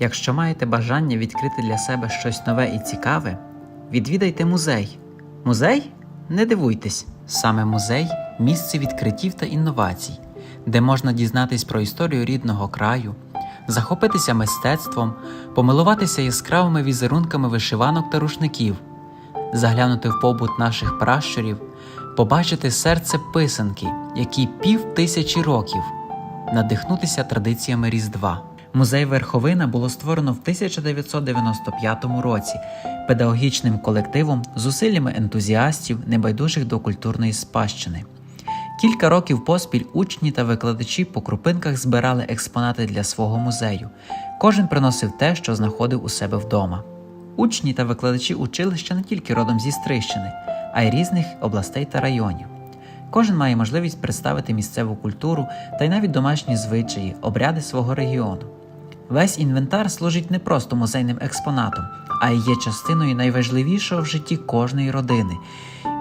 Якщо маєте бажання відкрити для себе щось нове і цікаве, відвідайте музей. Музей? Не дивуйтесь, саме музей місце відкриттів та інновацій, де можна дізнатись про історію рідного краю, захопитися мистецтвом, помилуватися яскравими візерунками вишиванок та рушників, заглянути в побут наших пращурів, побачити серце писанки, якій пів тисячі років, надихнутися традиціями Різдва. Музей Верховина було створено в 1995 році педагогічним колективом зусиллями ентузіастів, небайдужих до культурної спадщини. Кілька років поспіль учні та викладачі по крупинках збирали експонати для свого музею. Кожен приносив те, що знаходив у себе вдома. Учні та викладачі училища не тільки родом зі Стрищини, а й різних областей та районів. Кожен має можливість представити місцеву культуру та й навіть домашні звичаї, обряди свого регіону. Весь інвентар служить не просто музейним експонатом, а й є частиною найважливішого в житті кожної родини.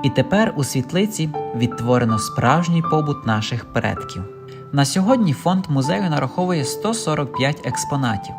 І тепер у світлиці відтворено справжній побут наших предків. На сьогодні фонд музею нараховує 145 експонатів.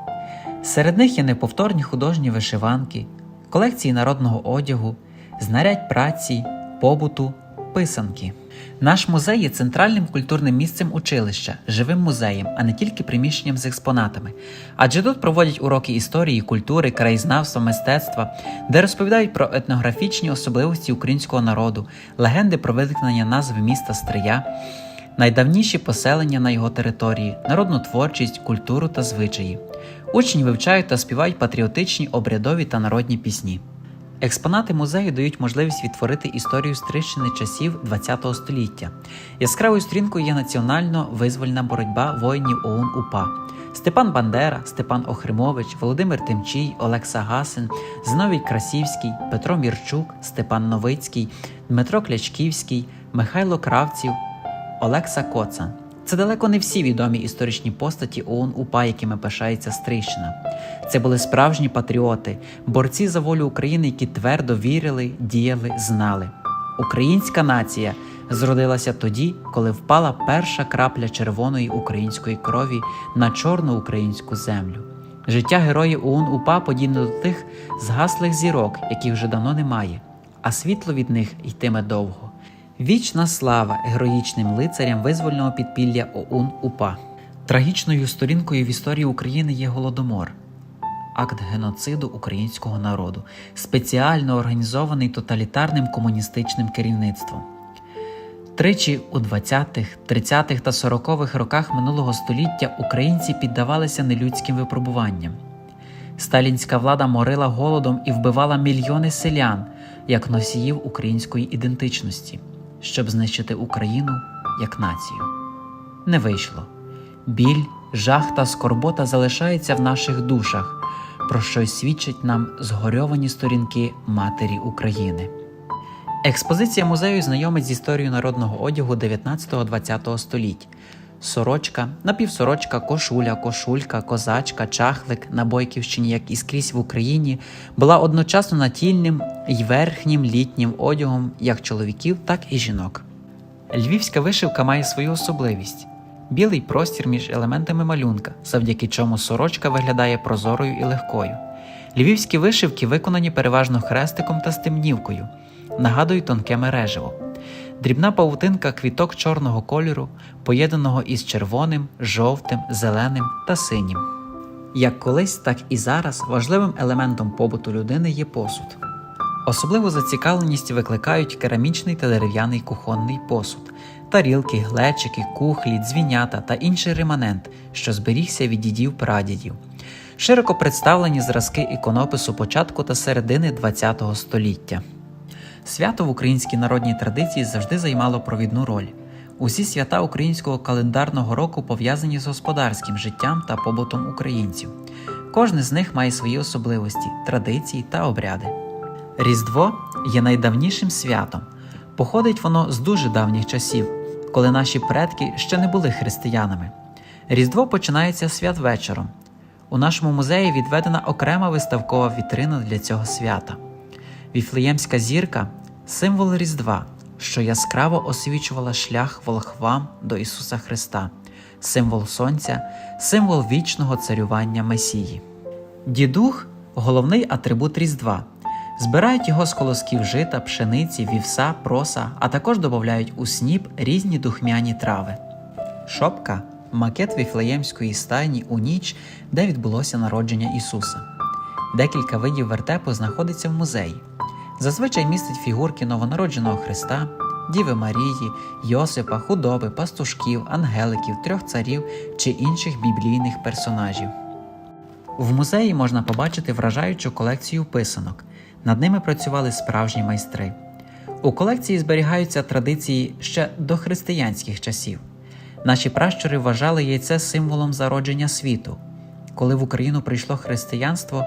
Серед них є неповторні художні вишиванки, колекції народного одягу, знарядь праці, побуту, писанки. Наш музей є центральним культурним місцем училища, живим музеєм, а не тільки приміщенням з експонатами. Адже тут проводять уроки історії, культури, краєзнавства, мистецтва, де розповідають про етнографічні особливості українського народу, легенди про виникнення назви міста Стрия, найдавніші поселення на його території, народну творчість, культуру та звичаї. Учні вивчають та співають патріотичні, обрядові та народні пісні. Експонати музею дають можливість відтворити історію Стрищини часів ХХ століття. Яскравою стрінкою є національно-визвольна боротьба воїнів ОУН УПА. Степан Бандера, Степан Охримович, Володимир Тимчій, Олекса Гасин, Зиновій Красівський, Петро Мірчук, Степан Новицький, Дмитро Клячківський, Михайло Кравців, Олекса Коцан. Це далеко не всі відомі історичні постаті ОУН УПА, якими пишається Стрийщина. Це були справжні патріоти, борці за волю України, які твердо вірили, діяли, знали. Українська нація зродилася тоді, коли впала перша крапля червоної української крові на чорну українську землю. Життя героїв ОУН УПА подібне до тих згаслих зірок, яких вже давно немає, а світло від них йтиме довго. Вічна слава героїчним лицарям визвольного підпілля ОУН УПА. Трагічною сторінкою в історії України є Голодомор, акт геноциду українського народу, спеціально організований тоталітарним комуністичним керівництвом. Тричі у 20-х, 30-х та 40-х роках минулого століття українці піддавалися нелюдським випробуванням. Сталінська влада морила голодом і вбивала мільйони селян як носіїв української ідентичності, щоб знищити Україну як націю. Не вийшло. Біль, жах та скорбота залишаються в наших душах, про що й свідчать нам згорьовані сторінки Матері України. Експозиція музею знайомить з історією народного одягу 19-20 століть. Сорочка, напівсорочка, кошуля, кошулька, козачка, чахлик на Бойківщині, як і скрізь в Україні, була одночасно натільним і верхнім літнім одягом як чоловіків, так і жінок. Львівська вишивка має свою особливість білий простір між елементами малюнка, завдяки чому сорочка виглядає прозорою і легкою. Львівські вишивки виконані переважно хрестиком та стемнівкою, нагадують тонке мережево. Дрібна павутинка квіток чорного кольору, поєднаного із червоним, жовтим, зеленим та синім. Як колись, так і зараз важливим елементом побуту людини є посуд. Особливу зацікавленість викликають керамічний та дерев'яний кухонний посуд, тарілки, глечики, кухлі, дзвінята та інший реманент, що зберігся від дідів прадідів. Широко представлені зразки іконопису початку та середини ХХ століття. Свято в українській народній традиції завжди займало провідну роль. Усі свята українського календарного року пов'язані з господарським життям та побутом українців. Кожне з них має свої особливості, традиції та обряди. Різдво є найдавнішим святом. Походить воно з дуже давніх часів, коли наші предки ще не були християнами. Різдво починається святвечором. У нашому музеї відведена окрема виставкова вітрина для цього свята. Віфлеємська зірка символ Різдва, що яскраво освічувала шлях волхвам до Ісуса Христа, символ Сонця, символ вічного царювання Месії. Дідух головний атрибут Різдва. Збирають його з колосків жита, пшениці, вівса, проса, а також додають у сніп різні духмяні трави. Шопка макет віфлеємської стайні у ніч, де відбулося народження Ісуса. Декілька видів вертепу знаходиться в музеї. Зазвичай містить фігурки новонародженого Христа, Діви Марії, Йосипа, худоби, пастушків, ангеликів, трьох царів чи інших біблійних персонажів. В музеї можна побачити вражаючу колекцію писанок. Над ними працювали справжні майстри. У колекції зберігаються традиції ще до християнських часів. Наші пращури вважали яйце символом зародження світу. Коли в Україну прийшло християнство,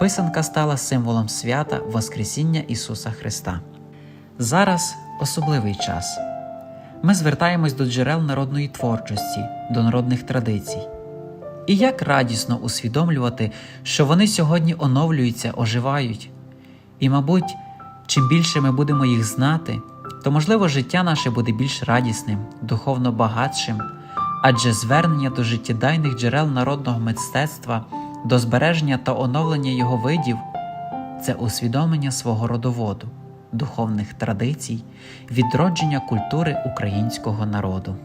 писанка стала символом свята Воскресіння Ісуса Христа. Зараз особливий час. Ми звертаємось до джерел народної творчості, до народних традицій. І як радісно усвідомлювати, що вони сьогодні оновлюються, оживають. І, мабуть, чим більше ми будемо їх знати, то можливо життя наше буде більш радісним, духовно багатшим, адже звернення до життєдайних джерел народного мистецтва, до збереження та оновлення його видів це усвідомлення свого родоводу, духовних традицій, відродження культури українського народу.